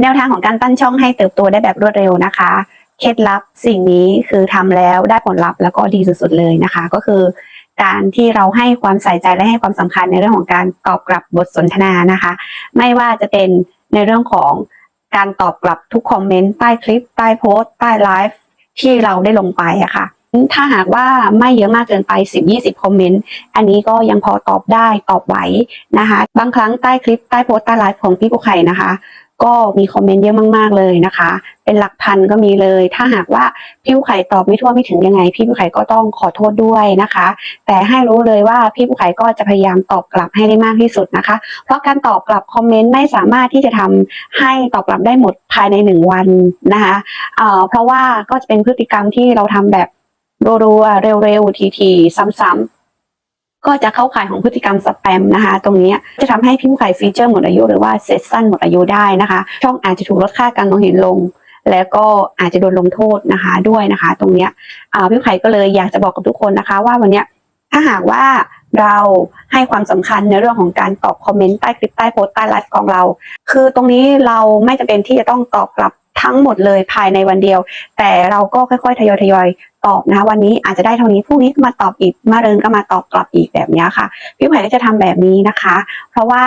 แนวทางของการตั้นช่องให้เติบโตได้แบบรวดเร็วนะคะ เคล็ดลับสิ่งนี้คือทำแล้วได้ผลลัพธ์แล้วก็ดีสุดๆเลยนะคะ ก็คือ การที่เราให้ความใส่ใจและให้ความสำคัญในเรื่องของการตอบกลับบทสนทนานะคะ ไม่ว่าจะเป็นในเรื่องของการตอบกลับทุกคอมเมนต์ใต้คลิปใต้โพสต์ใต้ไลฟ์ที่เราได้ลงไปอะค่ะถ้าหากว่าไม่เยอะมากเกินไป 10-20 คอมเมนต์ อันนี้ก็ยังพอตอบได้ตอบไหวนะคะ บางครั้งใต้คลิปใต้โพสต์ใต้ไลฟ์ของพี่ผู้ไข่นะคะ ก็มีคอมเมนต์เยอะมาก ๆ เลยนะคะ เป็นหลักพันก็มีเลย ถ้าหากว่าพี่ผู้ไข่ตอบไม่ทั่วไม่ถึงยังไง พี่ผู้ไข่ก็ต้องขอโทษด้วยนะคะ แต่ให้รู้เลยว่าพี่ผู้ไข่ก็จะพยายามตอบกลับให้ได้มากที่สุดนะคะ เพราะการตอบกลับคอมเมนต์ไม่สามารถที่จะทำให้ตอบกลับได้หมดภายในหนึ่งวันนะคะเอ่อเพราะว่าก็จะเป็นพฤติกรรมที่เราทำแบบรัวๆเร็วๆทีๆซ้ำๆ ก็จะเข้าข่ายของพฤติกรรมสแปมนะคะ ตรงนี้จะทำให้พี่ผู้ขายฟีเจอร์หมดอายุหรือว่าเซสสั้นหมดอายุได้นะคะ ช่องอาจจะถูกลดค่าการมองเห็นลง แล้วก็อาจจะโดนลงโทษนะคะด้วยนะคะ ตรงนี้ยอ่าพี่ผู้ขายก็เลยอยากจะบอกกับทุกคนนะคะ ว่าวันนี้ถ้าหากว่าเราให้ความสำคัญในเรื่องของการตอบคอมเมนต์ใต้คลิปใต้โพสต์ใต้ไลฟ์ของเรา คือตรงนี้เราไม่จำเป็นที่จะต้องตอบกลับ ทั้งหมดเลยภายในวันเดียว แต่เราก็ค่อยๆทยอยทยอยๆตอบนะคะวันนี้อาจจะได้เท่านี้พรุ่งนี้มาตอบอีกมาเริงก็มาตอบกลับอีกแบบนี้ค่ะ พี่ไผ่ก็จะทำแบบนี้นะคะ เพราะว่า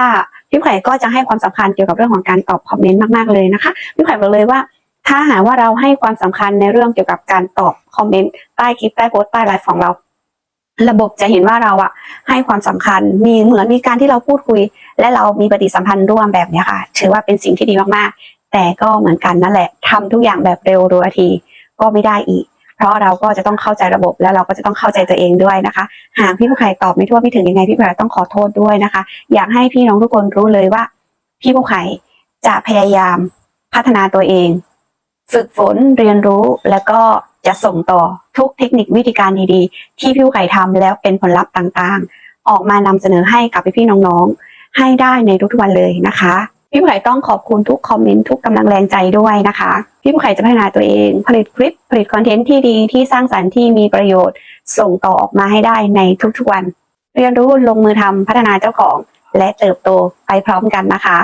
พี่ไผ่ก็จะให้ความสำคัญเกี่ยวกับเรื่องของการตอบคอมเมนต์มากๆเลยนะคะพี่ไผ่บอกเลยว่า ถ้าหากว่าเราให้ความสำคัญในเรื่องเกี่ยวกับการตอบคอมเมนต์ใต้คลิปใต้โพสต์ใต้ไลฟ์ของเราระบบจะเห็นว่าเราอะให้ความสำคัญมีเหมือนมีการที่เราพูดคุย และเรามีปฏิสัมพันธ์ร่วมแบบนี้ค่ะ ถือว่าเป็นสิ่งที่ดีมากๆ แต่ก็เหมือนกันนั่นแหละทำทุกอย่างแบบเร็วรัวทีก็ไม่ได้อีก เพราะเราก็จะต้องเข้าใจระบบแล้วเราก็จะต้องเข้าใจตัวเองด้วยนะคะ หากพี่ผู้ใครตอบไม่ทั่วไม่ถึงยังไงพี่ผู้ใครต้องขอโทษด้วยนะคะ อยากให้พี่น้องทุกคนรู้เลยว่า พี่ผู้ใครจะพยายามพัฒนาตัวเอง ฝึกฝนเรียนรู้แล้วก็จะส่งต่อทุกเทคนิควิธีการดีๆ ที่พี่ผู้ใครทำแล้วเป็นผลลัพธ์ต่างๆ ออกมานำเสนอให้กับพี่ๆน้องๆ ให้ได้ในทุกๆวันเลยนะคะ พี่ผู้ใครต้องขอบคุณทุกคอมเมนต์ทุกกำลังแรงใจด้วยนะคะ พี่ผู้ใครจะพัฒนาตัวเอง ผลิตคลิป ผลิตคอนเทนต์ที่ดีที่สร้างสรรค์ที่มีประโยชน์ ส่งต่อออกมาให้ได้ในทุกๆวัน เรียนรู้ลงมือทำพัฒนาเจ้าของ และเติบโตไปพร้อมกันนะคะ